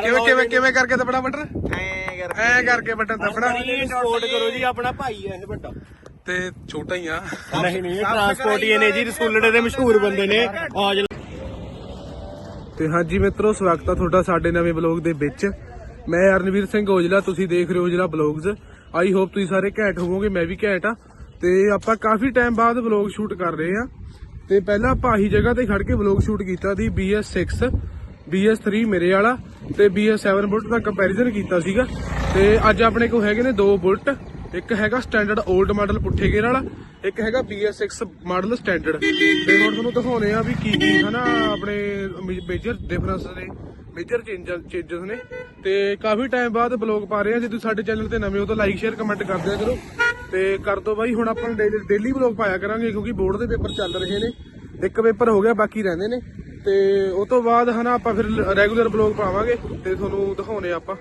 ਕਿਵੇਂ ਕਿਵੇਂ ਕਿਵੇਂ ਕਰਕੇ ਦਬੜਾ ਬਟਨ ਐ ਕਰ ਐ ਕਰਕੇ ਬਟਨ ਦਬੜਾ ਸਪੋਰਟ ਕਰੋ ਜੀ ਆਪਣਾ ਭਾਈ ਹੈ ਇਹ ਵੱਡਾ। ਤੇ ਛੋਟਾ ਹੀ ਆ। ਨਹੀਂ ਨਹੀਂ ਟਰਾਂਸਪੋਰਟ ਹੀ ਨੇ ਜੀ ਰਸੂਲੜੇ ਦੇ ਮਸ਼ਹੂਰ ਬੰਦੇ ਨੇ। ਆਜ ਤੇ ਹਾਂਜੀ ਮਿੱਤਰੋ ਸਵਾਗਤ ਆ ਤੁਹਾਡਾ ਸਾਡੇ ਨਵੇਂ ਬਲੌਗ ਦੇ ਵਿੱਚ। ਮੈਂ ਅਰਨਵੀਰ ਸਿੰਘ ਔਜਲਾ ਤੁਸੀਂ ਦੇਖ ਰਹੇ ਹੋ ਔਜਲਾ ਬਲੌਗਸ ਆਈ ਹੋਪ ਤੁਸੀਂ ਸਾਰੇ ਘੈਂਟ ਹੋਵੋਗੇ ਮੈਂ ਵੀ ਘੈਂਟ ਆ। ਤੇ ਆਪਾਂ ਕਾਫੀ ਟਾਈਮ ਬਾਅਦ ਬਲੌਗ ਸ਼ੂਟ ਕਰ ਰਹੇ ਆ। ਤੇ ਪਹਿਲਾਂ ਆਪਾਂ ਆਹੀ ਜਗ੍ਹਾ ਤੇ ਖੜ ਕੇ ਬਲੌਗ ਸ਼ੂਟ ਕੀਤਾ ਸੀ BS6 BS3 ਮੇਰੇ ਵਾਲਾ ਤੇ BS7 ਬੁਲਟ ਦਾ ਕੰਪੈਰੀਜ਼ਨ ਕੀਤਾ ਸੀਗਾ ਤੇ ਅੱਜ ਆਪਣੇ ਕੋਲ ਹੈਗੇ ਨੇ ਦੋ ਬੁਲਟ, ਇੱਕ ਹੈਗਾ ਸਟੈਂਡਰਡ 올ਡ ਮਾਡਲ ਪੁੱਠੇ ਗੇਅਰ ਵਾਲਾ, ਇੱਕ ਹੈਗਾ BS6 ਮਾਡਲ ਸਟੈਂਡਰਡ ਤੇ ਹੁਣ ਤੁਹਾਨੂੰ ਦਿਖਾਉਣੇ ਆ ਵੀ ਕੀ ਕੀ ਹਨਾ ਆਪਣੇ ਮੇਜਰ ਡਿਫਰੈਂਸ ਨੇ ਮੇਜਰ ਚੇਂਜਸ ਨੇ। ਤੇ ਕਾਫੀ ਟਾਈਮ ਬਾਅਦ ਬਲੌਗ ਪਾ ਰਹੇ ਆ, ਜੇ ਤੁਸੀਂ ਸਾਡੇ ਚੈਨਲ ਤੇ ਨਵੇਂ ਹੋ ਤਾਂ ਲਾਈਕ ਸ਼ੇਅਰ ਕਮੈਂਟ ਕਰ ਦਿਆ ਕਰੋ। ਤੇ ਕਰ ਦੋ ਬਾਈ, ਹੁਣ ਆਪਾਂ ਡੇਲੀ ਬਲੌਗ ਪਾਇਆ ਕਰਾਂਗੇ ਕਿਉਂਕਿ ਬੋਰਡ ਦੇ ਪੇਪਰ ਚੱਲ ਰਹੇ ਨੇ, ਇੱਕ ਪੇਪਰ ਹੋ ਗਿਆ, ਬਾਕੀ ਰਹਿੰਦੇ ਨੇ। ਤੇ ਉਸ ਤੋਂ ਬਾਅਦ ਹਨਾ ਆਪਾਂ ਫਿਰ ਰੈਗੂਲਰ ਬਲੌਗ ਪਾਵਾਂਗੇ ਤੇ ਤੁਹਾਨੂੰ ਦਿਖਾਉਣੇ ਆਪਾਂ।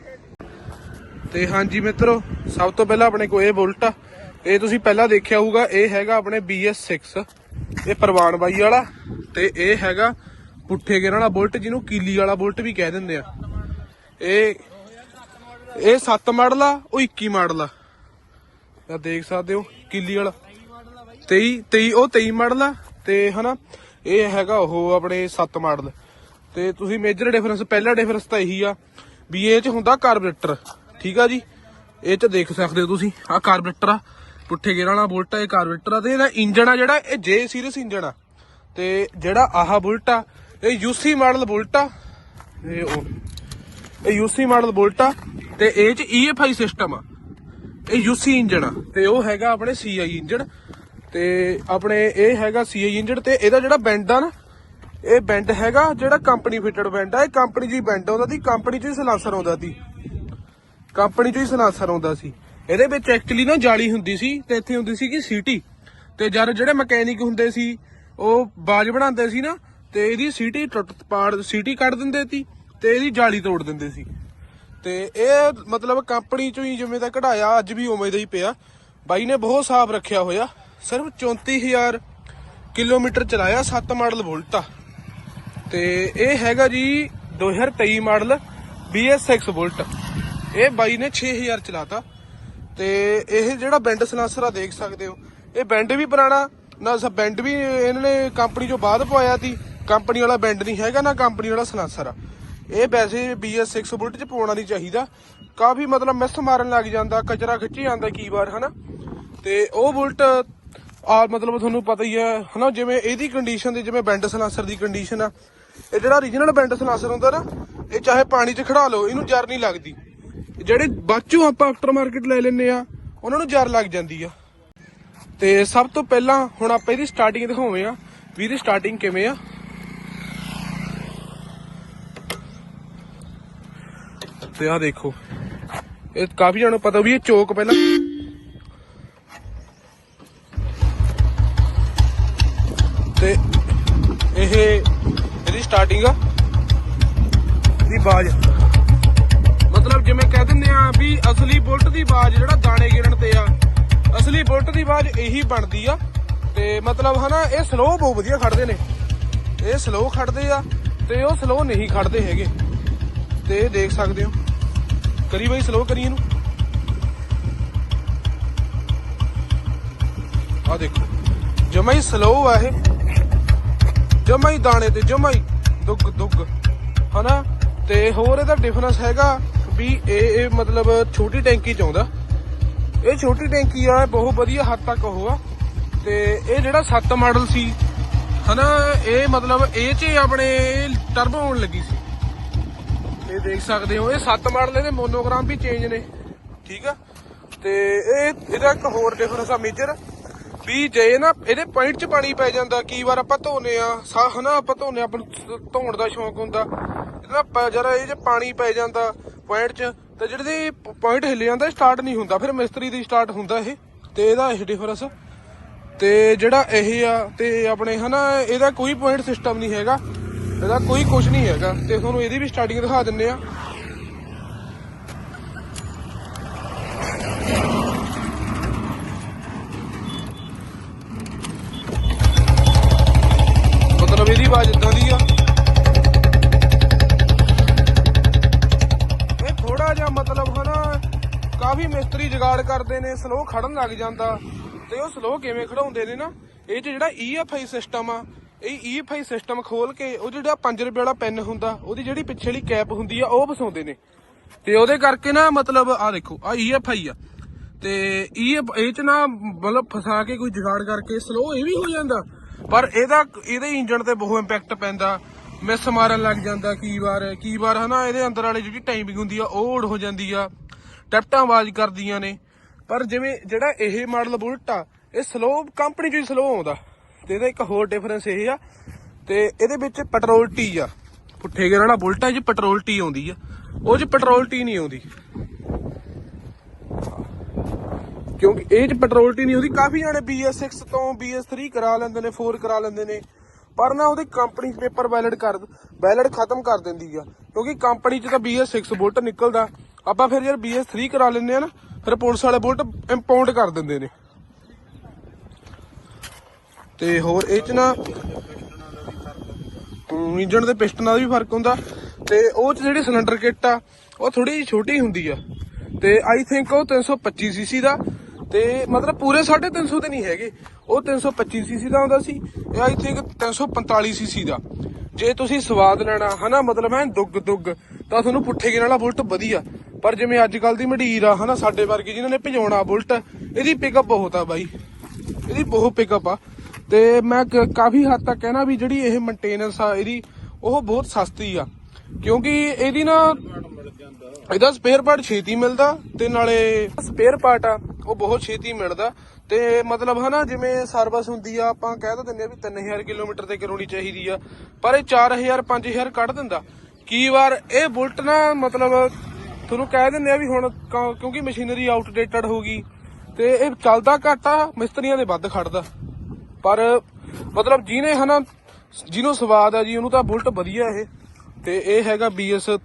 ਤੇ ਹਾਂਜੀ ਮਿੱਤਰੋ, ਸਭ ਤੋਂ ਪਹਿਲਾਂ ਆਪਣੇ ਕੋਲ ਇਹ ਬੁਲਟ ਆ। ਇਹ ਤੁਸੀਂ ਪਹਿਲਾਂ ਦੇਖਿਆ ਹੋਊਗਾ, ਇਹ ਹੈਗਾ ਆਪਣੇ BS6 ਇਹ ਪ੍ਰਵਾਨ ਬਾਈ ਵਾਲਾ ਤੇ ਇਹ ਹੈਗਾ ਪੁੱਠੇ ਗੇਰ ਵਾਲਾ ਬੁਲਟ, ਜਿਹਨੂੰ ਕੀਲੀ ਵਾਲਾ ਬੁਲਟ ਵੀ ਕਹਿ ਦਿੰਦੇ ਆ। ਇਹ ਇਹ 7 ਮਾਡਲ ਆ, ਉਹ 21 ਮਾਡਲ ਆ। ਆ ਦੇਖ ਸਕਦੇ ਹੋ, ਕੀਲੀ ਵਾਲਾ। 23 23 ਉਹ 23 ਮਾਡਲ ਆ ਤੇ ਹਨਾ ਇਹ ਹੈਗਾ ਉਹ ਆਪਣੇ 7 ਮਾਡਲ। ਤੇ ਤੁਸੀਂ ਮੇਜਰ ਡਿਫਰੈਂਸ ਪਹਿਲਾ ਡਿਫਰੈਂਸ ਤਾਂ ਇਹੀ ਆ ਵੀ ਇਹ ਚ ਹੁੰਦਾ ਕਾਰਬੋਰੇਟਰ ਠੀਕ ਆ ਜੀ? ਇਹ ਚ ਦੇਖ ਸਕਦੇ ਹੋ ਤੁਸੀਂ ਆ ਕਾਰਬੋਰੇਟਰ ਆ, ਪੁੱਠੇ ਗੇਅਰ ਵਾਲਾ ਬੁਲਟ ਆ, ਇਹ ਕਾਰਬੋਰੇਟਰ ਆ ਤੇ ਇਹਦਾ ਇੰਜਣ ਆ ਜਿਹੜਾ, ਇਹ ਜੇ ਸੀਰੀਅਸ ਇੰਜਣ ਆ। ਤੇ ਜਿਹੜਾ ਆਹ ਬੁਲਟ ਆ, ਇਹ ਯੂਸੀ ਮਾਡਲ ਬੁਲਟ ਆ ਇਹ ਉਹ, ਇਹ ਯੂਸੀ ਮਾਡਲ ਬੁਲਟ ਆ, ਤੇ ਇਹ ਚ EFI ਸਿਸਟਮ ਆ। ਇਹ ਯੂਸੀ ਇੰਜਣ ਆ, ਤੇ ਉਹ ਹੈਗਾ ਆਪਣੇ CI ਇੰਜਣ। ਤੇ ਆਪਣੇ ਇਹ ਹੈਗਾ CI ਇੰਜਨ ਤੇ ਇਹਦਾ ਜਿਹੜਾ ਬੈਂਡ ਆ ਨਾ, ਇਹ ਬੈਂਡ ਹੈਗਾ ਜਿਹੜਾ ਕੰਪਨੀ ਫਿਟਡ ਬੈਂਡ ਆ, ਇਹ ਕੰਪਨੀ ਜੀ ਬੈਂਡ ਆਉਂਦਾ ਸੀ ਕੰਪਨੀ ਚ ਹੀ ਸਲਾਂਸਰ ਆਉਂਦਾ ਸੀ। ਕੰਪਨੀ ਚ ਹੀ ਸਲਾਂਸਰ ਆਉਂਦਾ ਸੀ। ਇਹਦੇ ਵਿੱਚ ਐਕਚੁਅਲੀ ਨਾ ਜਾਲੀ ਹੁੰਦੀ ਸੀ ਤੇ ਇੱਥੇ ਹੁੰਦੀ ਸੀ ਕਿ ਸੀਟੀ ਤੇ ਜਦ ਜਿਹੜੇ ਮਕੈਨਿਕ ਹੁੰਦੇ ਸੀ, ਉਹ ਬਾਜ ਬਣਾਉਂਦੇ ਸੀ ਨਾ, ਤੇ ਇਹਦੀ ਸੀਟੀ ਟੁੱਟ ਪਾੜ ਸੀਟੀ ਕੱਢ ਦਿੰਦੇ ਸੀ ਤੇ ਇਹਦੀ ਜਾਲੀ ਤੋੜ ਦਿੰਦੇ ਸੀ। ਤੇ ਇਹ ਮਤਲਬ ਕੰਪਨੀ ਚੋਂ ਹੀ ਜਿਵੇਂ ਦਾ ਕਢਾਇਆ, ਅੱਜ ਵੀ ਉਵੇਂ ਦਾ ਹੀ ਪਿਆ। ਬਾਈ ਨੇ ਬਹੁਤ ਸਾਫ਼ ਰੱਖਿਆ ਹੋਇਆ। ਸਿਰਫ 34000 ਕਿਲੋਮੀਟਰ ਚਲਾਇਆ 7 ਮਾਡਲ ਬੁਲਟ ਆ ਤੇ ਇਹ ਹੈਗਾ ਜੀ 2023 ਮਾਡਲ BS6 ਬੁਲਟ ਇਹ ਬਾਈ ਨੇ 6000 ਚਲਾਤਾ। ਤੇ ਇਹ ਜਿਹੜਾ ਬੈਂਡ ਸਲਾਂਸਰ ਆ ਦੇਖ ਸਕਦੇ ਹੋ, ਇਹ ਬੈਂਡ ਵੀ ਪੁਰਾਣਾ, ਨਾ ਬੈਂਡ ਵੀ ਇਹਨਾਂ ਨੇ ਕੰਪਨੀ ਚੋਂ ਬਾਅਦ ਪਵਾਇਆ ਸੀ। ਕੰਪਨੀ ਵਾਲਾ ਬੈਂਡ ਨਹੀਂ ਹੈਗਾ ਨਾ ਕੰਪਨੀ ਵਾਲਾ ਸਲਾਂਸਰ। ਆ ਇਹ ਵੈਸੇ BS6 ਬੁਲਟ ਚ ਪਾਉਣਾ ਨਹੀਂ ਚਾਹੀਦਾ। ਕਾਫੀ ਮਤਲਬ ਮਿਸ ਮਾਰਨ ਲੱਗ ਜਾਂਦਾ, ਕਚਰਾ ਖਿੱਚੀ ਜਾਂਦਾ ਕੀ ਵਾਰ, ਹਨਾ? ਤੇ ਉਹ ਬੁਲਟ ਆ ਮਤਲਬ ਤੁਹਾਨੂੰ ਪਤਾ ਹੀ ਹੈ, ਹਨਾ, ਜਿਵੇਂ ਇਹਦੀ ਕੰਡੀਸ਼ਨ ਦੀ, ਜਿਵੇਂ ਬੈਂਡ ਸਲਾਂਸਰ ਦੀ ਕੰਡੀਸ਼ਨ ਆ, ਇਹ ਜਿਹੜਾ origignal ਬੈਂਡ ਸਲਾਂਸਰ ਹੁੰਦਾ ਨਾ, ਇਹ ਚਾਹੇ ਪਾਣੀ 'ਚ ਖੜਾ ਲਓ, ਇਹਨੂੰ ਜਰ ਨਹੀਂ ਲੱਗਦੀ। ਜਿਹੜੇ ਬਾਚੂ ਆਪਾਂ ਆਫਟਰ ਮਾਰਕੀਟ ਲੈ ਲੈਨੇ ਆ, ਉਹਨਾਂ ਨੂੰ ਜਰ ਲੱਗ ਜਾਂਦੀ ਆ। ਤੇ ਸਭ ਤੋਂ ਪਹਿਲਾਂ ਹੁਣ ਆਪਾਂ ਇਹਦੀ ਸਟਾਰਟਿੰਗ ਦਿਖਾਉਵੇਂ ਆ, ਵੀ ਇਹਦੀ ਸਟਾਰਟਿੰਗ ਕਿਵੇਂ ਆ। ਤੇ ਆ ਦੇਖੋ, ਇਹ ਕਾਫੀ ਜਣੋਂ ਪਤਾ ਵੀ ਇਹ ਚੋਕ ਪਹਿਲਾਂ ਤੇ ਇਹ ਇਹਦੀ ਸਟਾਰਟਿੰਗ ਆ। ਦੀ ਬਾਜ। ਮਤਲਬ ਜਿਵੇਂ ਕਹਿ ਦਿੰਦੇ ਆ ਵੀ ਅਸਲੀ ਬੁਲਟ ਦੀ ਬਾਜ ਜਿਹੜਾ ਦਾਣੇ ਗਿਰਨ ਤੇ ਆ, ਅਸਲੀ ਬੁਲਟ ਦੀ ਬਾਜ ਇਹੀ ਬਣਦੀ ਆ। ਤੇ ਮਤਲਬ ਹਨਾ, ਇਹ ਸਲੋ ਬਹੁਤ ਵਧੀਆ ਖੜਦੇ ਨੇ। ਇਹ ਸਲੋ ਖੜਦੇ ਆ ਤੇ ਉਹ ਸਲੋ ਨਹੀਂ ਖੜਦੇ ਹੈਗੇ। ਤੇ ਦੇਖ ਸਕਦੇ ਹੋ। ਕਰੀ ਬਈ ਸਲੋ ਕਰੀ ਇਹਨੂੰ। ਆ ਦੇਖੋ। ਜਮਾ ਹੀ ਸਲੋ ਆ ਇਹ। ਜਮਾ ਹੀ ਦਾਣੇ ਤੇ ਜਮਾ ਹੀ ਦੁੱਗ ਦੁੱਗ, ਹਨਾ? ਤੇ ਹੋਰ ਇਹਦਾ ਡਿਫਰੈਂਸ ਹੈਗਾ ਵੀ ਇਹ ਇਹ ਮਤਲਬ ਛੋਟੀ ਟੈਂਕੀ ਚ ਆਉਂਦਾ। ਇਹ ਛੋਟੀ ਟੈਂਕੀ ਆ ਬਹੁਤ ਵਧੀਆ ਹੱਦ ਤੱਕ ਉਹ ਆ। ਤੇ ਇਹ ਜਿਹੜਾ 7 ਮਾਡਲ ਸੀ, ਹਨਾ? ਇਹ ਮਤਲਬ ਇਹ ਚ ਆਪਣੇ ਟਰਬੋ ਆਉਣ ਲੱਗੀ ਸੀ। ਇਹ ਦੇਖ ਸਕਦੇ ਹੋ, ਇਹ 7 ਮਾਡਲ, ਇਹਦੇ ਮੋਨੋਗ੍ਰਾਮ ਵੀ ਚੇਂਜ ਨੇ, ਠੀਕ ਆ? ਤੇ ਇਹ, ਇਹਦਾ ਇੱਕ ਹੋਰ ਡਿਫਰੈਂਸ ਆ ਮੇਜਰ ਵੀ ਜੇ ਨਾ ਇਹਦੇ ਪੁਆਇੰਟ 'ਚ ਪਾਣੀ ਪੈ ਜਾਂਦਾ ਕਈ ਵਾਰ ਆਪਾਂ ਧੋਨੇ ਆ ਹਨਾ ਆਪਾਂ ਧੋਨੇ ਆਪਾਂ ਨੂੰ ਧੋਣ ਦਾ ਸ਼ੌਂਕ ਹੁੰਦਾ। ਇਹਦਾ ਜਰਾ ਇਹ 'ਚ ਪਾਣੀ ਪੈ ਜਾਂਦਾ ਪੁਆਇੰਟ 'ਚ, ਤੇ ਜਿਹੜੇ ਪੁਆਇੰਟ ਹਿੱਲ ਜਾਂਦਾ ਸਟਾਰਟ ਨਹੀਂ ਹੁੰਦਾ। ਫਿਰ ਮਿਸਤਰੀ ਦੀ ਸਟਾਰਟ ਹੁੰਦਾ ਇਹ, ਤੇ ਇਹਦਾ ਇਹ ਡਿਫਰੈਂਸ ਤੇ ਜਿਹੜਾ ਇਹ ਆ, ਤੇ ਆਪਣੇ ਹਨਾ, ਇਹਦਾ ਕੋਈ ਪੁਆਇੰਟ ਸਿਸਟਮ ਨਹੀਂ ਹੈਗਾ। ਇਹਦਾ ਕੋਈ ਕੁਝ ਨਹੀਂ ਹੈਗਾ। ਤੇ ਤੁਹਾਨੂੰ ਇਹਦੀ ਵੀ ਸਟਾਰਟਿੰਗ ਦਿਖਾ ਦਿੰਨੇ ਆ ਮਤਲਬ ਇਹਦੀ ਆਵਾਜ਼ ਇਦਾਂ ਦੀ ਆ। ਮਤਲਬ ਹਨਾ, ਕਾਫੀ ਮਿਸਤਰੀ ਜੁਗਾੜ ਕਰਦੇ ਨੇ ਸਲੋ ਖੜਨ ਲੱਗ ਜਾਂਦਾ ਤੇ ਉਹ ਸਲੋ ਕਿਵੇਂ ਖੜਾਉਂਦੇ ਨੇ ਨਾ, ਇਹ ਜਿਹੜਾ EFI ਸਿਸਟਮ ਆ, ਇਹ EFI ਸਿਸਟਮ ਖੋਲ ਕੇ ਉਹ ਜਿਹੜਾ 5 ਰੁਪਏ ਵਾਲਾ ਪੈਨ ਹੁੰਦਾ, ਉਹਦੀ ਜਿਹੜੀ ਪਿੱਛੇ ਵਾਲੀ ਕੈਪ ਹੁੰਦੀ ਆ, ਉਹ ਫਸਾਉਂਦੇ ਨੇ। ਤੇ ਉਹਦੇ ਕਰਕੇ ਨਾ ਮਤਲਬ ਆ ਦੇਖੋ ਆ EFI ਆ। ਤੇ ਇਹ ਇਹ ਚ ਨਾ ਮਤਲਬ ਫਸਾ ਕੇ ਕੋਈ ਜਗਾੜ ਕਰਕੇ ਸਲੋ ਇਹ ਵੀ ਹੋ ਜਾਂਦਾ। ਪਰ ਇਹਦਾ, ਇਹਦੇ ਇੰਜਣ ਤੇ ਬਹੁਤ ਇੰਪੈਕਟ ਪੈਂਦਾ। ਮਿਸ ਮਾਰਨ ਲੱਗ ਜਾਂਦਾ ਕੀ ਵਾਰ ਕੀ ਵਾਰ, ਹਨਾ? ਇਹਦੇ ਅੰਦਰ ਵਾਲੀ ਜਿਹੜੀ ਟਾਈਮਿੰਗ ਹੁੰਦੀ ਆ, ਉਹ ਓੜ ਹੋ ਜਾਂਦੀ ਆ। ਟੈਪਟਾਂ ਆਵਾਜ਼ ਕਰਦੀਆਂ ਨੇ। ਪਰ ਜਿਵੇਂ, ਜਿਹੜਾ ਇਹ ਮਾਡਲ ਬੁਲਟ ਆ, ਇਹ ਸਲੋ ਕੰਪਨੀ ਚੋਂ ਹੀ ਸਲੋ ਆਉਂਦਾ। ਤੇ ਇਹਦਾ ਇੱਕ ਹੋਰ ਡਿਫਰੈਂਸ ਇਹ ਆ, ਤੇ ਇਹਦੇ ਵਿੱਚ ਪੈਟਰੋਲ ਟੀ ਆ। ਪੁੱਠੇ ਗੇਅਰ ਵਾਲਾ ਬੁਲਟ ਆ ਜੀ ਪੈਟਰੋਲ ਟੀ ਆਉਂਦੀ ਆ। ਉਹ 'ਚ ਪੈਟਰੋਲ ਟੀ ਨਹੀਂ ਆਉਂਦੀ। ਕਿਉਂਕਿ ਇਹ ਚ ਪੈਟਰੋਲ ਟੀ ਨਹੀਂ, ਉਹਦੀ ਕਾਫੀ ਜਾਣੇ BS6 ਤੋਂ BS3 ਕਰਾ ਲੈਂਦੇ ਨੇ 4 ਕਰਾ ਲੈਂਦੇ ਨੇ। ਪਰ ਨਾ ਉਹਦੀ ਕੰਪਨੀ ਪੇਪਰ ਵੈਲਿਡ ਕਰ ਵੈਲਿਡ ਖਤਮ ਕਰ ਦਿੰਦੀ ਆ। ਕਿਉਂਕਿ ਕੰਪਨੀ ਚ ਤਾਂ BS6 ਬੁਲਟ ਨਿਕਲਦਾ। ਆਪਾਂ ਫਿਰ ਯਾਰ BS3 ਕਰਾ ਲੈਂਦੇ ਆ ਨਾ, ਫਿਰ ਪੁਲਿਸ ਵਾਲੇ ਬੁਲਟ ਇੰਪਾਊਂਡ ਕਰ ਦਿੰਦੇ ਨੇ। ਤੇ ਹੋਰ ਇਹ ਚ ਨਾ ਇੰਜਣ ਦੇ ਪਿਸਟਨਾਂ ਦਾ ਵੀ ਫ਼ਰਕ ਹੁੰਦਾ। ਤੇ ਉਹ ਚ ਜਿਹੜੀ ਸਿਲੰਡਰ ਕਿੱਟ ਆ, ਉਹ ਥੋੜੀ ਜਿਹੀ ਛੋਟੀ ਹੁੰਦੀ ਆ। ਤੇ ਆਈ ਥਿੰਕ ਉਹ 325 ਸੀਸੀ ਦਾ। ਤੇ ਮਤਲਬ ਪੂਰੇ 350 ਦੇ ਨਹੀਂ ਹੈਗੇ। ਉਹ 325 ਸੀਸੀ ਦਾ ਆਉਂਦਾ ਸੀ, ਇਹ ਆਈ ਥਿੰਕ 345 ਸੀਸੀ ਦਾ। ਜੇ ਤੁਸੀਂ ਸਵਾਦ ਲੈਣਾ, ਹਨਾ, ਮਤਲਬ ਹੈ ਦੁੱਗ ਦੁੱਗ, ਤਾਂ ਤੁਹਾਨੂੰ ਪੁੱਠੇ ਗੇਰ ਵਾਲਾ ਬੁਲਟ ਵਧੀਆ। ਪਰ ਜਿਵੇਂ ਅੱਜ ਕੱਲ ਦੀ ਮਡੀਰ ਆ, ਹਨਾ, ਸਾਡੇ ਵਰਗੇ ਜਿਨ੍ਹਾਂ ਨੇ ਭਜਾਉਣਾ ਬੁਲਟ, ਇਹਦੀ ਪਿਕਅਪ ਬਹੁਤ ਆ ਬਾਈ। ਇਹਦੀ ਬਹੁਤ ਪਿਕਅਪ ਆ। ਤੇ ਮੈਂ ਕਾਫੀ ਹੱਦ ਤੱਕ ਕਹਿਣਾ ਵੀ ਜਿਹੜੀ ਇਹ ਮੇਨਟੇਨੈਂਸ ਆ, ਇਹਦੀ ਉਹ ਬਹੁਤ ਸਸਤੀ ਆ। ਕਿਉਂਕਿ ਇਹਦੀ ਨਾ ਇਹਦਾ ਸਪੇਅਰ ਪਾਰਟ ਛੇਤੀ ਮਿਲਦਾ ਤੇ ਨਾਲੇ ਸਪੇਅਰ ਪਾਰਟ ਆ, ਉਹ ਬਹੁਤ ਛੇਤੀ ਮਿਲਦਾ। ਤੇ ਮਤਲਬ ਹਨਾ, ਜਿਵੇਂ ਸਰਵਿਸ ਹੁੰਦੀ ਆ, ਆਪਾਂ ਕਹਿ ਤਾਂ ਦਿੰਦੇ ਆ ਵੀ 3000 ਕਿਲੋਮੀਟਰ ਤੇ ਕਰਾਉਣੀ ਚਾਹੀਦੀ ਆ, ਪਰ ਇਹ 4000 5000 ਕੱਢ ਦਿੰਦਾ। ਕੀ ਵਾਰ ਇਹ ਬੁਲਟ ਨਾ ਮਤਲਬ ਤੁਹਾਨੂੰ ਕਹਿ ਦਿੰਦੇ ਆ ਵੀ ਹੁਣ ਕਿਉਂਕਿ ਮਸ਼ੀਨਰੀ ਆਊਟਡੇਟਡ ਹੋ ਗਈ, ਤੇ ਇਹ ਚੱਲਦਾ ਘੱਟ ਆ, ਮਿਸਤਰੀਆਂ ਦੇ ਵੱਧ ਖੜਦਾ। ਪਰ ਮਤਲਬ ਜਿਹਨੇ ਹਨਾ, ਜਿਹਨੂੰ ਸਵਾਦ ਆ ਜੀ, ਉਹਨੂੰ ਤਾਂ ਬੁਲਟ ਵਧੀਆ ਇਹ। ਤੇ ਇਹ ਹੈਗਾ BS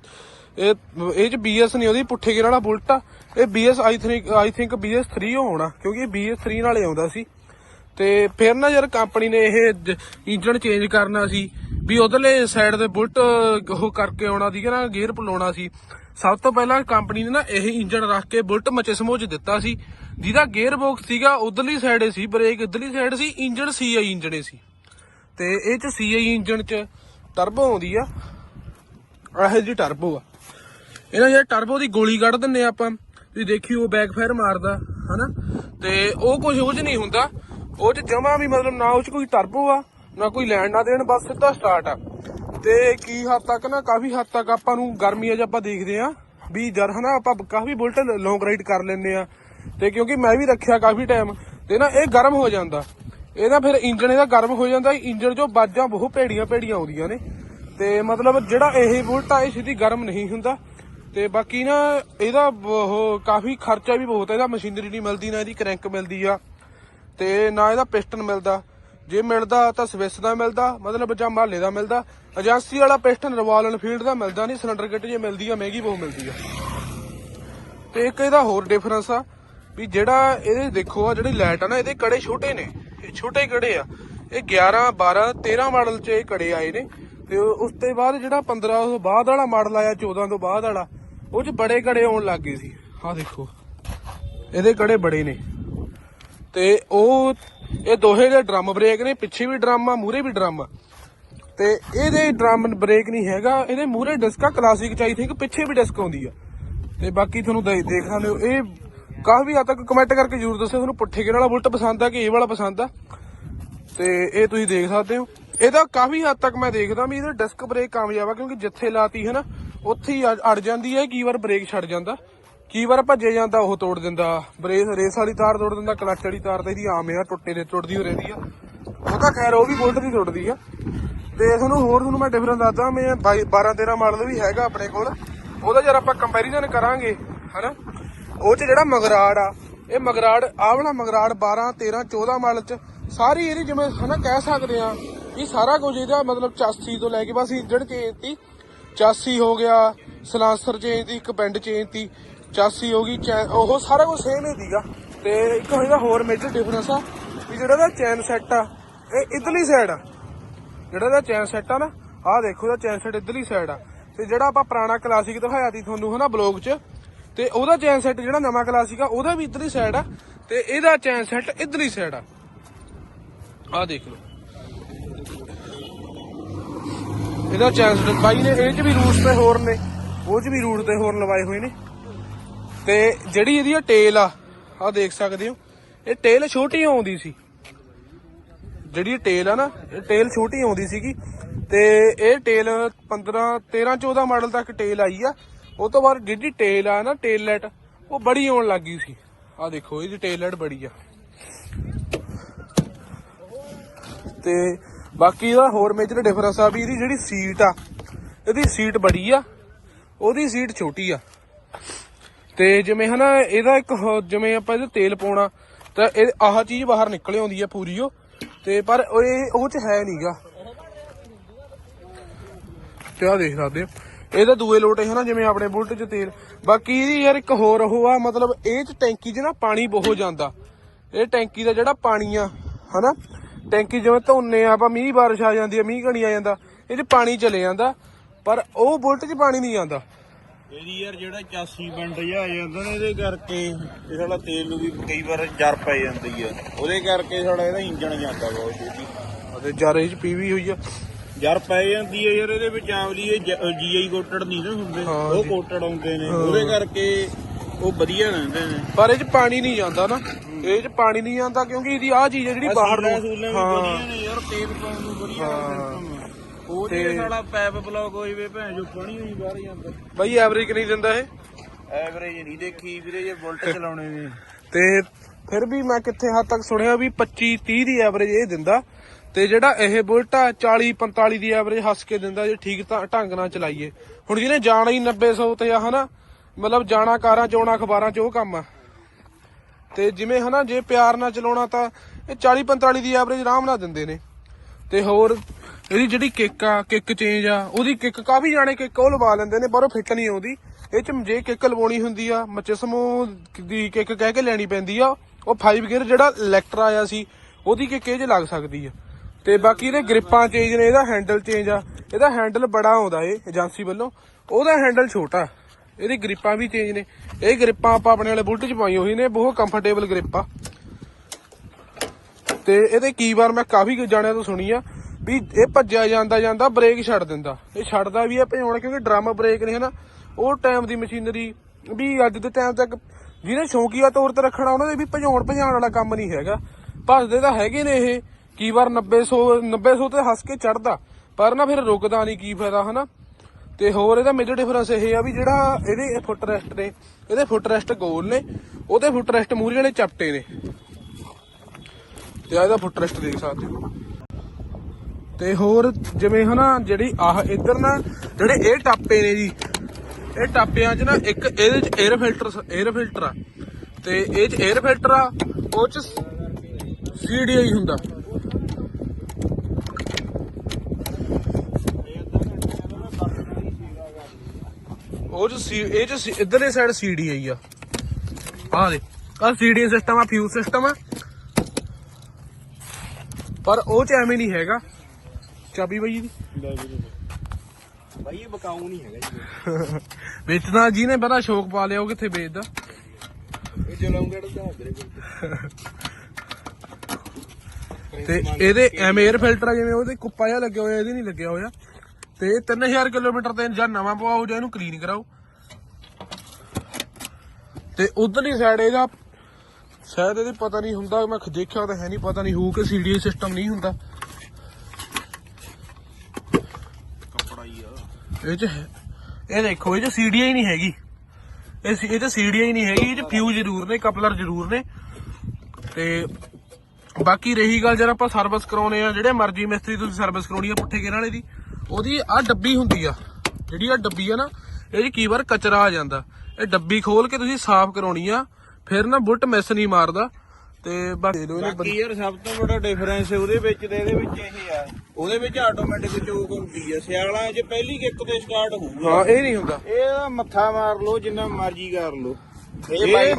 ਇਹ ਇਹ ਚ BS ਨਹੀਂ, ਉਹਦੀ ਪੁੱਠੇ ਗੇਰ ਵਾਲਾ ਬੁਲਟ ਆ। ਇਹ BS I think I think BS3 ਹੋਣਾ, ਕਿਉਂਕਿ ਇਹ BS3 ਨਾਲੇ ਆਉਂਦਾ ਸੀ। ਤੇ ਫਿਰ ਨਾ ਯਾਰ ਕੰਪਨੀ ਨੇ ਇਹ ਇੰਜਨ ਚੇਂਜ ਕਰਨਾ ਸੀ, ਵੀ ਉਧਰਲੇ ਸਾਈਡ ਦੇ ਬੁਲਟ, ਉਹ ਕਰਕੇ ਆਉਣਾ ਸੀਗਾ ਨਾ ਗੇਅਰ ਪਲਾਉਣਾ ਸੀ। ਸਭ ਤੋਂ ਪਹਿਲਾਂ ਕੰਪਨੀ ਨੇ ਨਾ ਇਹ ਇੰਜਨ ਰੱਖ ਕੇ ਬੁਲਟ ਮਚੇ ਸਮੋਚ ਦਿੱਤਾ ਸੀ। ਜਿਹਦਾ ਗੇਅਰ ਬਾਕਸ ਸੀਗਾ, ਉਧਰਲੀ ਸਾਈਡ ਸੀ ਬ੍ਰੇਕ ਇਧਰਲੀ ਸਾਈਡ ਸੀ ਇੰਜਨ CI ਇੰਜਣੇ ਸੀ। ਤੇ ਇਹ ਚ CI ਇੰਜਨ ਚ ਟਰਬੋ ਆਉਂਦੀ ਆ, ਇਹ ਜੀ ਟਰਬੋ ਆ। ਇਹਨਾਂ ਜਿਹੜਾ ਟਰਬੋ ਦੀ ਗੋਲੀ ਕੱਢ ਦਿੰਨੇ ਆ ਆਪਾਂ। ਤੁਸੀਂ ਦੇਖੀ ਉਹ ਬੈਕਫਾਇਰ ਮਾਰਦਾ, ਹਨਾ? ਤੇ ਉਹ ਕੁਝ ਉਹ ਚ ਨਹੀਂ ਹੁੰਦਾ। ਉਹ ਚ ਜਮਾ ਵੀ ਮਤਲਬ ਨਾ ਉਹ ਚ ਕੋਈ ਟਰਬੋ ਆ, ਨਾ ਕੋਈ ਲੈਣ ਨਾ ਦੇਣ ਬਸ ਸਿੱਧਾ ਸਟਾਰਟ ਆ। ਤੇ ਕੀ ਹੱਦ ਤੱਕ ਨਾ, ਕਾਫੀ ਹੱਦ ਤੱਕ ਆਪਾਂ ਨੂੰ ਗਰਮੀ 'ਚ ਆਪਾਂ ਦੇਖਦੇ ਆ ਵੀ ਜਰ ਹਨਾ, ਆਪਾਂ ਕਾਫੀ ਬੁਲਟ ਲੌਂਗ ਰਾਈਡ ਕਰ ਲੈਂਦੇ ਆ ਤੇ ਕਿਉਂਕਿ ਮੈਂ ਵੀ ਰੱਖਿਆ ਕਾਫੀ ਟਾਈਮ ਤੇ ਨਾ ਇਹ ਗਰਮ ਹੋ ਜਾਂਦਾ। ਇਹ ਨਾ ਫਿਰ ਇੰਜਣ, ਇਹਦਾ ਗਰਮ ਹੋ ਜਾਂਦਾ, ਇੰਜਣ ਚੋਂ ਬਾਜਾਂ ਬਹੁਤ ਭੇੜੀਆਂ ਭੇੜੀਆਂ ਆਉਂਦੀਆਂ ਨੇ। ਤੇ ਮਤਲਬ ਜਿਹੜਾ ਇਹ ਬੁਲਟ ਆ, ਇਹ ਸਿੱਧੀ ਗਰਮ ਨਹੀਂ ਹੁੰਦਾ। ਤੇ ਬਾਕੀ ਨਾ ਇਹਦਾ ਉਹ ਕਾਫੀ ਖਰਚਾ ਵੀ ਬਹੁਤ ਹੈ ਇਹਦਾ ਮਸ਼ੀਨਰੀ ਨਹੀਂ ਮਿਲਦੀ, ਨਾ ਇਹਦੀ ਕਰੈਂਕ ਮਿਲਦੀ ਆ, ਤੇ ਨਾ ਇਹਦਾ ਪਿਸਟਨ ਮਿਲਦਾ। ਜੇ ਮਿਲਦਾ ਤਾਂ ਸਵਿਸ ਦਾ ਮਿਲਦਾ, ਮਤਲਬ ਜਾਂ ਮਹੱਲੇ ਦਾ ਮਿਲਦਾ, ਏਜੰਸੀ ਵਾਲਾ ਪਿਸਟਨ ਰਵਾਲਨ ਫੀਲਡ ਦਾ ਮਿਲਦਾ ਨਹੀਂ, ਸਿਲੰਡਰ ਕਿੱਟ ਜੇ ਮਿਲਦੀ ਆ, ਮਹਿੰਗੀ ਬਹੁਤ ਮਿਲਦੀ ਆ। ਤੇ ਇੱਕ ਇਹਦਾ ਹੋਰ ਡਿਫਰੈਂਸ ਆ, ਵੀ ਜਿਹੜਾ ਇਹਦੇ ਦੇਖੋ ਆ, ਜਿਹੜੀ ਲਾਈਟ ਆ ਨਾ, ਇਹਦੇ ਕੜੇ ਛੋਟੇ ਨੇ, ਇਹ ਛੋਟੇ ਕੜੇ ਆ। ਇਹ 11 12 13 ਮਾਡਲ ਚ ਇਹ ਕੜੇ ਆਏ ਨੇ, ਤੇ ਉਸ ਤੋਂ ਬਾਅਦ ਜਿਹੜਾ 15 ਤੋਂ ਬਾਅਦ ਵਾਲਾ ਮਾਡਲ ਆਇਆ 14 ਤੋਂ ਬਾਅਦ ਵਾਲਾ ਉਹ ਚ ਬੜੇ ਕੜੇ ਆਉਣ ਲੱਗ ਗਏ ਸੀ। ਆਹ ਦੇਖੋ। ਇਹਦੇ ਕੜੇ ਬੜੇ ਨੇ। ਤੇ ਉਹ, ਇਹ ਦੋਹੇ ਦੇ ਡਰਮ ਬ੍ਰੇਕ ਨੇ। ਪਿੱਛੇ ਵੀ ਡਰਮ ਆ ਮੂਰੇ ਵੀ ਡਰਮ ਆ। ਤੇ ਇਹਦੇ ਡਰਮ ਬ੍ਰੇਕ ਨਹੀਂ ਹੈਗਾ। ਇਹਦੇ ਮੂਰੇ ਡਿਸਕ ਆ ਕਲਾਸਿਕ ਚ ਆਈ ਥਿੰਕ ਪਿੱਛੇ ਵੀ ਡਿਸਕ ਆਉਂਦੀ ਆ। ਤੇ ਬਾਕੀ ਤੁਹਾਨੂੰ ਦੇਖ ਸਕਦੇ ਹੋ, ਇਹ ਕਾਫੀ ਹੱਦ ਤੱਕ ਕਮੈਂਟ ਕਰਕੇ ਜਰੂਰ ਦੱਸਿਓ। ਤੁਹਾਨੂੰ ਪੁੱਠੇ ਗੇੜ ਵਾਲਾ ਬੁਲਟ ਪਸੰਦ ਆ ਕਿ ਇਹ ਵਾਲਾ ਪਸੰਦ ਆ? ਤੇ ਇਹ ਤੁਸੀਂ ਦੇਖ ਸਕਦੇ ਹੋ। ਇਹਦਾ ਕਾਫੀ ਹੱਦ ਤੱਕ ਮੈਂ ਦੇਖਦਾ ਵੀ ਇਹਦਾ ਡਿਸਕ ਬ੍ਰੇਕ ਕਾਮਯਾਬ ਆ, ਕਿਉਂਕਿ ਜਿੱਥੇ ਲਾਤੀ ਹੈ ਨਾ ਉੱਥੇ ਹੀ ਅੜ- ਅੜ ਜਾਂਦੀ ਹੈ, ਕਈ ਵਾਰ ਬ੍ਰੇਕ ਛੱਡ ਜਾਂਦਾ। ਕਈ ਵਾਰ ਭੱਜੇ ਜਾਂਦਾ, ਉਹ ਤੋੜ ਦਿੰਦਾ। ਬ੍ਰੇਕ ਰੇਸ ਵਾਲੀ ਤਾਰ ਤੋੜ ਦਿੰਦਾ ਕਲੱਚ ਵਾਲੀ ਤਾਰ ਤਾਂ ਇਹਦੀ ਆਮ ਆ, ਟੁੱਟੇ ਦੇ ਟੁੱਟਦੀ ਹੋ ਰਹਿੰਦੀ ਆ। ਉਹ ਤਾਂ ਖੈਰ, ਉਹ ਵੀ ਬੁਲਟ ਦੀ ਟੁੱਟਦੀ ਆ। ਤੇ ਤੁਹਾਨੂੰ ਹੋਰ ਤੁਹਾਨੂੰ ਮੈਂ ਡਿਫਰੈਂਸ ਦੱਸਦਾ, ਮੈਂ 12 13 ਮਾਡਲ ਵੀ ਹੈਗਾ ਆਪਣੇ ਕੋਲ। ਉਹਦਾ ਜਦ ਆਪਾਂ ਕੰਪੈਰੀਜ਼ਨ ਕਰਾਂਗੇ, ਹਨਾ? ਉਹ ਚ ਜਿਹੜਾ ਮਗਰਾੜ ਆ, ਇਹ ਮਗਰਾੜ, ਆਹ ਵਾਲਾ ਮਗਰਾੜ 12 13 14 ਮਾਡਲ ਚ, ਸਾਰੀ ਇਹਦੀ ਜਿਵੇਂ ਹਨਾ ਕਹਿ ਸਕਦੇ ਆ ਇਹ ਸਾਰਾ ਕੁਝ ਇਹਦਾ ਮਤਲਬ 84 ਤੋਂ ਲੈ ਕੇ ਬਸ ਇੰਜਣ ਚੇਂਜ ਤੀ 84 ਹੋ ਗਿਆ, ਸਲਾਂਸਰ ਚੇਂਜ ਤੀ ਇੱਕ ਬੈਂਡ ਚੇਂਜ ਤੀ 84 ਹੋ ਗਈ ਚੈਨ ਉਹ ਸਾਰਾ ਕੁਝ ਸੇਮ ਹੀ ਦੀਗਾ ਤੇ ਇੱਕ ਇਹਦਾ ਹੋਰ ਮੇਜਰ ਡਿਫਰੈਂਸ ਆ, ਵੀ ਜਿਹੜਾ ਇਹਦਾ ਚੈਨ ਸੈੱਟ ਆ, ਇਹ ਇਧਰਲੀ ਸਾਈਡ ਆ। ਜਿਹੜਾ ਇਹਦਾ ਚੈਨ ਸੈੱਟ ਆ ਨਾ, ਆਹ ਦੇਖੋ, ਇਹਦਾ ਚੈਨ ਸੈੱਟ ਇਧਰਲੀ ਸਾਈਡ ਆ। ਤੇ ਜਿਹੜਾ ਆਪਾਂ ਪੁਰਾਣਾ ਕਲਾਸਿਕ ਦਿਖਾਇਆ ਸੀ ਤੁਹਾਨੂੰ ਹਨਾ ਬਲੌਗ 'ਚ, ਤੇ ਉਹਦਾ ਚੈਨ ਸੈੱਟ ਜਿਹੜਾ ਨਵਾਂ ਕਲਾਸਿਕ ਆ, ਉਹਦਾ ਵੀ ਇੱਧਰਲੀ ਸਾਈਡ ਆ, ਤੇ ਇਹਦਾ ਚੈਨ ਸੈੱਟ ਇੱਧਰਲੀ ਸਾਈਡ ਆ। ਆਹ ਦੇਖ ਲਓ। ਇਹਦਾ ਚੈਨ ਸੈੱਟ ਬਾਈ ਨੇ ਇਹ ਚ ਵੀ ਰੂਟਸ ਤੇ ਹੋਰ ਨੇ। ਉਹ ਚ ਵੀ ਰੂਟ ਤੇ ਹੋਰ ਲਵਾਏ ਹੋਏ ਨੇ। ਤੇ ਜਿਹੜੀ ਇਹਦੀ ਟੇਲ ਆ ਆ ਦੇਖ ਸਕਦੇ ਹੋ। ਇਹ ਟੇਲ ਛੋਟੀ ਆਉਂਦੀ ਸੀ। ਜਿਹੜੀ ਟੇਲ ਆ ਨਾ, ਇਹ ਟੇਲ ਛੋਟੀ ਆਉਂਦੀ ਸੀਗੀ। ਤੇ ਇਹ ਟੇਲ 15 13 14 ਮਾਡਲ ਤੱਕ ਟੇਲ ਆਈ ਆ। ਉਹ ਤੋਂ ਬਾਅਦ ਜਿਹੜੀ ਟੇਲ ਆ ਨਾ ਟੇਲ ਲਾਈਟ ਉਹ ਬੜੀ ਆਉਣ ਲੱਗੀ ਸੀ। ਆ ਦੇਖੋ, ਇਹਦੀ ਟੇਲ ਲਾਈਟ ਬੜੀ ਆ। ਤੇ ਬਾਕੀ ਇਹਦਾ ਹੋਰ ਮੇਜਰ ਡਿਫਰੈਂਸ ਆ ਵੀ ਇਹਦੀ ਜਿਹੜੀ ਸੀਟ ਆ, ਇਹਦੀ ਸੀਟ ਬੜੀ ਆ, ਉਹਦੀ ਸੀਟ ਛੋਟੀ ਆ। ਤੇ ਜਿਵੇਂ ਹਨਾ, ਇਹਦਾ ਇੱਕ ਜਿਵੇਂ ਆਪਾਂ ਇਹਦੇ ਤੇਲ ਪਾਉਣਾ, ਤਾਂ ਇਹ, ਆਹ ਚੀਜ਼ ਬਾਹਰ ਨਿਕਲ ਆਉਂਦੀ ਆ ਪੂਰੀ ਉਹ, ਤੇ ਪਰ ਇਹ, ਉਹ ਚ ਹੈ ਨਹੀਂਗਾ। ਤੇ ਆ ਦੇਖ ਸਕਦੇ ਇਹਦਾ ਦੂਏ ਲੋਟੇ ਹਨਾ, ਜਿਵੇਂ ਆਪਣੇ ਬੁਲਟ ਚ ਤੇਲ, ਬਾਕੀ ਇਹਦੀ ਯਾਰ ਇੱਕ ਹੋਰ ਉਹ ਆ, ਮਤਲਬ ਇਹ ਚ ਟੈਂਕੀ 'ਚ ਨਾ ਪਾਣੀ ਬਹੁਤ ਜਾਂਦਾ। ਇਹ ਟੈਂਕੀ ਦਾ ਜਿਹੜਾ ਪਾਣੀ ਆ, ਹਨਾ ਟੈਂਕੀ ਜਿਵੇਂ ਧੋਨੇ ਆ ਆਪਾਂ ਮੀਂਹ ਬਾਰਿਸ਼ ਆ ਜਾਂਦੀ ਆ ਮੀਂਹ ਘਣੀ ਆ ਜਾਂਦਾ ਇਹ 'ਚ ਪਾਣੀ ਚਲੇ ਜਾਂਦਾ ਪਰ ਉਹ ਬੁਲਟ 'ਚ ਪਾਣੀ ਨਹੀਂ ਜਾਂਦਾ ਇਹਦੀ ਯਾਰ ਜਿਹੜਾ 84 ਬੰਡ ਜਿਹਾ ਆ ਜਾਂਦਾ ਨੇ ਇਹਦੇ ਕਰਕੇ ਇਹ ਸਾਡਾ ਤੇਲ ਨੂੰ ਵੀ ਕਈ ਵਾਰ ਜਰ ਪੈ ਜਾਂਦੀ ਆ। ਉਹਦੇ ਕਰਕੇ ਸਾਡਾ ਇਹਦਾ ਇੰਜਣ ਜਾਂਦਾ ਬਹੁਤ ਛੇਤੀ। ਅਤੇ ਜਰ ਇਹ 'ਚ ਪੀਵੀ ਹੋਈ ਆ। ਜਰ ਪੈ ਜਾਂਦੀ ਹੈ ਯਾਰ ਇਹਦੇ ਵਿੱਚ ਆਵਲੀ ਇਹ ਜੀਆਈ ਕੋਟਡ ਨਹੀਂ ਨਾ ਹੁੰਦੇ? ਹਾਂ ਉਹ ਜੀ। ਕੋਟਡ ਆਉਂਦੇ ਨੇ। ਉਹਦੇ ਕਰਕੇ ਉਹ ਵਧੀਆ ਰਹਿੰਦੇ ਨੇ। ਪਰ ਇਹ 'ਚ ਪਾਣੀ ਨਹੀਂ ਜਾਂਦਾ ਨਾ। ਇਹ 'ਚ ਪਾਣੀ ਨਹੀਂ ਜਾਂਦਾ ਕਿਉਂਕਿ ਇਹਦੀ ਆਹ ਚੀਜ਼ ਆ ਜਿਹੜੀ ਬਾਹਰ ਨੂੰ ਸੂਲਾਂ ਵੀ ਹਾਂ। ਵਧੀਆ ਨੇ ਯਾਰ ਤੇਲ ਪਾਉਣ ਨੂੰ ਵਧੀਆ ਸਿਸਟਮ। ਉਹ ਤੇ ਤੇ- ਸਾਡਾ ਪੈਪ ਬਲੌਕ ਹੋਈ ਵੇ ਭੈਣ ਜੋ ਪਾਣੀ ਹੋਈ ਬਾਹਰ ਜਾਂਦਾ ਬਾਈ ਐਵਰੇਜ ਨਹੀਂ ਦਿੰਦਾ ਇਹ? ਐਵਰੇਜ ਨਹੀਂ ਦੇਖੀ ਵੀਰੇ ਜੇ ਬੁਲਟ ਚਲਾਉਣੇ ਨੇ। ਤੇ ਫਿਰ ਵੀ ਮੈਂ ਕਿੱਥੇ ਹੱਦ ਤੱਕ ਸੁਣਿਆ ਵੀ 25 30 ਦੀ ਐਵਰੇਜ ਇਹ ਦਿੰਦਾ। ਤੇ ਜਿਹੜਾ ਇਹ ਬੁਲਟ ਆ 40 45 ਦੀ ਐਵਰੇਜ ਹੱਸ ਕੇ ਦਿੰਦਾ ਜੇ ਠੀਕ ਤਾਂ ਢੰਗ ਨਾਲ ਚਲਾਈਏ। ਹੁਣ ਜਿਹਨੇ ਜਾਣਾ ਹੀ 90 100 ਤੇ ਆ ਹਨਾ? ਮਤਲਬ ਜਾਣਾ ਕਾਰਾਂ ਚੋਣਾ ਅਖਬਾਰਾਂ ਚ, ਉਹ ਕੰਮ ਆ। ਤੇ ਜਿਵੇਂ ਹਨਾ, ਜੇ ਪਿਆਰ ਨਾਲ ਚਲਾਉਣਾ ਤਾਂ ਇਹ 40 45 ਦੀ ਐਵਰੇਜ ਆਰਾਮ ਨਾਲ ਦਿੰਦੇ ਨੇ। ਤੇ ਹੋਰ, ਇਹਦੀ ਜਿਹੜੀ ਕਿੱਕ ਆ, ਕਿੱਕ ਚੇਂਜ ਆ, ਉਹਦੀ ਕਿੱਕ, ਕਾਫੀ ਜਾਣੇ ਕਿੱਕ ਉਹ ਲਵਾ ਲੈਂਦੇ ਨੇ ਪਰ ਉਹ ਫਿੱਟ ਨਹੀਂ ਆਉਂਦੀ। ਇਹ ਚ ਜੇ ਕਿੱਕ ਲਵਾਉਣੀ ਹੁੰਦੀ ਆ ਮਚਿਸਮੋ ਦੀ ਕਿੱਕ ਕਹਿ ਕੇ ਲੈਣੀ ਪੈਂਦੀ ਆ, ਉਹ 5 ਗੇਅਰ ਜਿਹੜਾ ਇਲੈਕਟਰ ਆਇਆ ਸੀ, ਉਹਦੀ ਕਿੱਕ ਇਹ 'ਚ ਲੱਗ ਸਕਦੀ ਆ। ਤੇ ਬਾਕੀ ਇਹਦੇ ਗ੍ਰਿਪਾਂ ਚੇਂਜ ਨੇ, ਇਹਦਾ ਹੈਂਡਲ ਚੇਂਜ ਆ। ਇਹਦਾ ਹੈਂਡਲ ਬੜਾ ਆਉਂਦਾ ਏ, ਏਜੰਸੀ ਵੱਲੋਂ। ਉਹਦਾ ਹੈਂਡਲ ਛੋਟਾ। ਇਹਦੀ ਗ੍ਰਿਪਾਂ ਵੀ ਚੇਂਜ ਨੇ। ਇਹ ਗ੍ਰਿਪਾਂ ਆਪਾਂ ਆਪਣੇ ਵਾਲੇ ਬੁਲਟ 'ਚ ਪਾਈ ਹੋਈ ਨੇ, ਬਹੁਤ ਕੰਫਰਟੇਬਲ ਗ੍ਰਿਪ ਆ। ਤੇ ਇਹਦੇ ਕੀ ਵਾਰ ਮੈਂ ਕਾਫੀ ਜਾਣਿਆਂ ਤੋਂ ਸੁਣੀ ਆ ਵੀ ਇਹ ਭੱਜਿਆ ਜਾਂਦਾ ਜਾਂਦਾ ਬ੍ਰੇਕ ਛੱਡ ਦਿੰਦਾ। ਇਹ ਛੱਡਦਾ ਵੀ ਆ ਭਜਾਉਣਾ ਕਿਉਂਕਿ ਡਰਮ ਬ੍ਰੇਕ ਨੇ ਹਨਾ, ਉਹ ਟਾਈਮ ਦੀ ਮਸ਼ੀਨਰੀ ਵੀ ਅੱਜ ਦੇ ਟਾਈਮ ਤੱਕ ਜਿਹਨੇ ਸ਼ੌਕੀਆ ਤੌਰ ਤੇ ਰੱਖਣਾ, ਉਹਨਾਂ ਦੇ ਵੀ ਭਜਾਉਣ ਭਜਾਉਣ ਵਾਲਾ ਕੰਮ ਨਹੀਂ ਹੈਗਾ। ਭੱਜਦੇ ਤਾਂ ਹੈਗੇ ਨੇ ਇਹ ਕੀ ਵਾਰ 90 100 90 100 ਤੇ ਹੱਸ ਕੇ ਚੜਦਾ ਪਰ ਨਾ ਫਿਰ ਰੁਕਦਾ ਨਹੀਂ ਕੀ ਫਾਇਦਾ, ਹਨਾ? ਤੇ ਹੋਰ ਇਹਦਾ ਮੇਜਰ ਡਿਫਰੈਂਸ ਇਹ ਆ ਵੀ ਜਿਹੜਾ ਇਹਦੇ ਫੁੱਟ ਰੈਸਟ ਨੇ, ਇਹਦੇ ਫੁੱਟ ਰੈਸਟ ਗੋਲ ਨੇ, ਉਹਦੇ ਫੁੱਟ ਰੈਸਟ ਮੂਰੀ ਵਾਲੇ ਚਪਟੇ ਨੇ। ਤੇ ਇਹਦਾ ਫੁੱਟ ਰੈਸਟ ਦੇਖ ਸਕਦੇ ਹੋ। ਤੇ ਹੋਰ ਜਿਵੇਂ ਹਨਾ, ਜਿਹੜੀ ਆਹ ਇੱਧਰ ਨਾ, ਜਿਹੜੇ ਇਹ ਟਾਪੇ ਨੇ ਜੀ, ਇਹ ਟਾਪਿਆਂ 'ਚ ਨਾ ਇੱਕ ਇਹਦੇ 'ਚ 에ਅਰ ਫਿਲਟਰ 에ਅਰ ਫਿਲਟਰ ਆ। ਤੇ ਇਹ 'ਚ 에ਅਰ ਫਿਲਟਰ ਆ, ਉਹ 'ਚ ਸੀਡੀਆਈ ਹੁੰਦਾ। ਉਹ 'ਚ ਸੀ ਇਹ ਸੀ- ਇੱਧਰਲੇ ਸਾਈਡ ਸੀਡੀਆਈ ਆ। ਆਹ ਦੇ ਆਹ ਸੀਡੀਆਈ ਸਿਸਟਮ ਆ ਫਿਊਜ਼ ਸਿਸਟਮ ਆ। ਪਰ ਉਹ 'ਚ ਐਵੇਂ ਨਹੀਂ ਹੈਗਾ। ਚਾਬੀ ਬਾਈ ਦੀ ਬਾਈ ਇਹ ਬਕਾਊ ਨਹੀਂ ਹੈਗਾ ਜੀ। ਵੇਚਦਾ ਜਿਹਨੇ ਪਹਿਲਾਂ ਸ਼ੌਕ ਪਾ ਲਿਆ ਉਹ ਕਿੱਥੇ ਵੇਚਦਾ? ਇਹ ਤਾਂ ਤੇਰੇ ਕੋਲ। ਤੇ ਇਹਦੇ ਐਵੇਂ 에ਅਰ ਫਿਲਟਰ ਆ ਜਿਵੇਂ ਉਹਦੇ ਕੁੱਪਾ ਜਿਹਾ ਲੱਗਿਆ ਹੋਇਆ ਇਹਦੇ ਨਹੀਂ ਲੱਗਿਆ ਹੋਇਆ। ਤੇ ਇਹ 3000 ਕਿਲੋਮੀਟਰ ਤੇ ਜਾਂ ਨਵਾਂ ਪਵਾਓ ਜਾਂ ਇਹਨੂੰ ਕਲੀਨ ਕਰਾਓ। ਤੇ ਉਧਰਲੀ ਸਾਈਡ ਇਹਦਾ ਸ਼ਾਇਦ ਇਹਦੇ ਪਤਾ ਨਹੀਂ ਹੁੰਦਾ ਮੈਂ ਦੇਖਿਆ ਤਾਂ ਹੈ ਨਹੀਂ ਪਤਾ ਨਹੀਂ ਹੋਊ ਕਿ ਸੀਡੀਆਈ ਸਿਸਟਮ ਨਹੀਂ ਹੁੰਦਾ। ਕੱਪੜਾ ਹੀ ਆ। ਇਹ ਚ ਹੈ। ਇਹ ਦੇਖੋ ਇਹ ਚ ਸੀਡੀਆਈ ਨਹੀਂ ਹੈਗੀ। ਇਹ ਇਹ ਚ ਸੀਡੀਆਈ ਨਹੀਂ ਹੈਗੀ ਇਹ ਚ ਫਿਊਜ਼ ਜ਼ਰੂਰ ਨੇ ਕਪਲਰ ਜ਼ਰੂਰ ਨੇ। ਤੇ ਬਾਕੀ ਰਹੀ ਗੱਲ ਜਦ ਆਪਾਂ ਸਰਵਿਸ ਕਰਾਉਨੇ ਆ ਜਿਹੜੇ ਮਰਜ਼ੀ ਮਿਸਤਰੀ ਤੁਸੀਂ ਸਰਵਿਸ ਕਰਾਉਣੀ ਆ ਪੁੱਠੇ ਗੇਰਾਂ ਵਾਲੇ ਦੀ। ਉਹਦੀ ਆ ਡੱਬੀ ਹੁੰਦੀ ਆ ਜਿਹੜੀ ਆ ਡੱਬੀ ਆ ਨਾ ਇਹ ਕਈ ਵਾਰ ਕਚਰਾ ਆ ਜਾਂਦਾ। ਇਹ ਡੱਬੀ ਖੋਲ ਕੇ ਤੁਸੀਂ ਸਾਫ਼ ਕਰਾਉਣੀ ਆ ਫਿਰ ਨਾ ਬੁੱਟ ਮਿਸ ਨਹੀਂ ਮਾਰਦਾ। ਤੇ ਬਾਕੀ ਯਾਰ ਸਭ ਤੋਂ ਵੱਡਾ ਡਿਫਰੈਂਸ ਉਹਦੇ ਵਿੱਚ ਤੇ ਇਹਦੇ ਵਿੱਚ ਇਹ ਆ। ਉਹਦੇ ਵਿੱਚ ਆਟੋਮੈਟਿਕ ਚੋਕ ਹੁੰਦੀ ਆ। ਸਿਆਲਾਂ 'ਚ ਪਹਿਲੀ ਕਿੱਕ ਤੇ ਸਟਾਰਟ ਹੋਊਗਾ। ਹਾਂ ਇਹ ਨਹੀਂ ਹੁੰਦਾ। ਇਹ ਮੱਥਾ ਮਾਰ ਲਓ ਜਿੰਨਾ ਮਰਜ਼ੀ ਕਰ ਲਓ। ਇਹ ਬਾਈ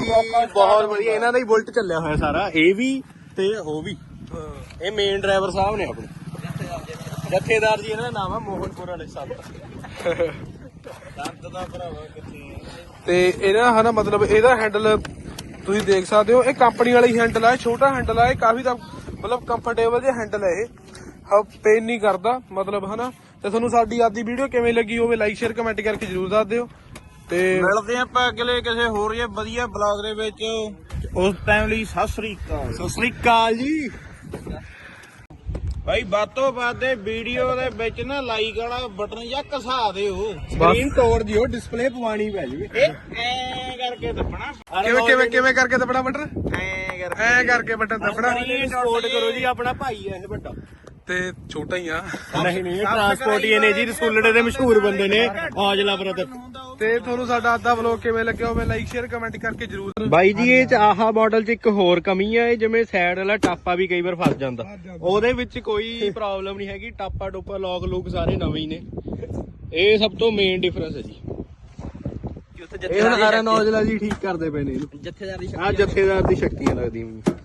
ਬਹੁਤ ਵਧੀਆ ਇਹਨਾਂ ਦਾ ਹੀ ਬੁਲਟ ਚੱਲਿਆ ਹੋਇਆ ਸਾਰਾ। ਇਹ ਵੀ ਤੇ ਉਹ ਵੀ। ਇਹ ਮੇਨ ਡਰਾਈਵਰ ਸਾਹਿਬ ਨੇ ਆਪਣੇ। ਜਥੇਦਾਰ ਜੀ ਇਹਨਾਂ ਦਾ ਨਾਮ ਆ ਮੋਹਨਪੁਰ ਵਾਲੇ ਸਾਹਿਬ ਦੰਦ ਦਾ ਭਰਾਵਾ ਕਿੱਥੇ ਤੇ ਇਹਦਾ ਹਨਾ ਮਤਲਬ ਇਹਦਾ ਹੈਂਡਲ ਤੁਸੀਂ ਦੇਖ ਸਕਦੇ ਹੋ ਇਹ ਕੰਪਨੀ ਵਾਲਾ ਹੀ ਹੈਂਡਲ ਇਹ ਛੋਟਾ ਹੈਂਡਲ ਆ ਇਹ ਕਾਫੀ ਤਾਂ ਮਤਲਬ ਕੰਫਰਟੇਬਲ ਜਿਹਾ ਹੈਂਡਲ ਹੈ ਇਹ। ਹ ਪੇਨ ਨਹੀਂ ਕਰਦਾ ਮਤਲਬ ਹਨਾ। ਤੇ ਤੁਹਾਨੂੰ ਸਾਡੀ ਅੱਜ ਦੀ ਵੀਡੀਓ ਕਿਵੇਂ ਲੱਗੀ ਹੋਵੇ ਲਾਈਕ ਸ਼ੇਅਰ ਕਮੈਂਟ ਕਰਕੇ ਜਰੂਰ ਦੱਸ ਦਿਓ। ਤੇ ਮਿਲਦੇ ਆਪਾਂ ਅਗਲੇ ਕਿਸੇ ਹੋਰ ਜੇ ਵਧੀਆ ਬਲੌਗ ਦੇ ਵਿੱਚ। ਉਸ ਟਾਈਮ ਲਈ ਸਤਿ ਸ੍ਰੀ ਅਕਾਲ। ਸਤਿ ਸ੍ਰੀ ਅਕਾਲ ਜੀ। ਭਾਈ ਬਾਤੋਂ ਬਾਦੇ ਵੀਡੀਓ ਦੇ ਵਿੱਚ ਨਾ ਲਾਈਕ ਵਾਲਾ ਬਟਨ ਜਾਂ ਘਸਾ ਦਿਓ। ਸਕਰੀਨ ਤੋੜ ਦਿਓ ਡਿਸਪਲੇ ਪਵਾਣੀ ਪੈ ਜੂਗੀ ਇਹ ਐ ਕਰਕੇ ਦੱਬਣਾ। ਕਿਵੇਂ ਕਿਵੇਂ ਕਿਵੇਂ ਕਰਕੇ ਦੱਬਣਾ ਬਟਨ? ਐ ਕਰਕੇ। ਐ ਕਰਕੇ ਬਟਨ ਦੱਬਣਾ। ਸਪੋਰਟ ਕਰੋ ਜੀ ਆਪਣਾ ਭਾਈ ਹੈ ਇਹ ਵੱਡਾ ਤੇ ਛੋਟਾ ਹੀ ਆ। ਨਹੀਂ ਨਹੀਂ ਟਰਾਂਸਪੋਰਟ ਹੀ ਨੇ ਜੀ ਰਸੂਲੜੇ ਦੇ ਮਸ਼ਹੂਰ ਬੰਦੇ ਨੇ। ਔਜਲਾ ਬ੍ਰਦਰ ਤੇ ਤੁਹਾਨੂੰ ਸਾਡਾ ਦਾ ਵਲੌਗ ਕਿਵੇਂ ਲੱਗਿਆ ਹੋਵੇ ਲਾਈਕ ਸ਼ੇਅਰ ਕਮੈਂਟ ਕਰਕੇ ਜਰੂਰ ਬਾਈ ਜੀ ਇਹ ਚ ਆਹਾ ਮਾਡਲ ਚ ਇੱਕ ਹੋਰ ਕਮੀ ਹੈ ਇਹ ਜਿਵੇਂ ਸਾਈਡ ਵਾਲਾ ਟਾਪਾ ਵੀ ਕਈ ਵਾਰ ਫਸ ਜਾਂਦਾ। ਉਹਦੇ ਵਿੱਚ ਕੋਈ ਪ੍ਰੋਬਲਮ ਨਹੀਂ ਹੈਗੀ ਟਾਪਾ ਟੋਪਾ ਲੌਕ ਲੂਕ ਸਾਰੇ ਨਵੇਂ ਹੀ ਨੇ। ਇਹ ਸਭ ਤੋਂ ਮੇਨ ਡਿਫਰੈਂਸ ਹੈ ਜੀ। ਇਹ ਹੁਣ ਆਰਨ ਔਜਲਾ ਜੀ ਠੀਕ ਕਰਦੇ ਪਏ ਨੇ ਇਹਨੂੰ। ਜਥੇਦਾਰ ਦੀ ਆ ਜਥੇਦਾਰ ਦੀ ਸ਼ਕਤੀਆਂ ਲੱਗਦੀਆਂ ਮੈਨੂੰ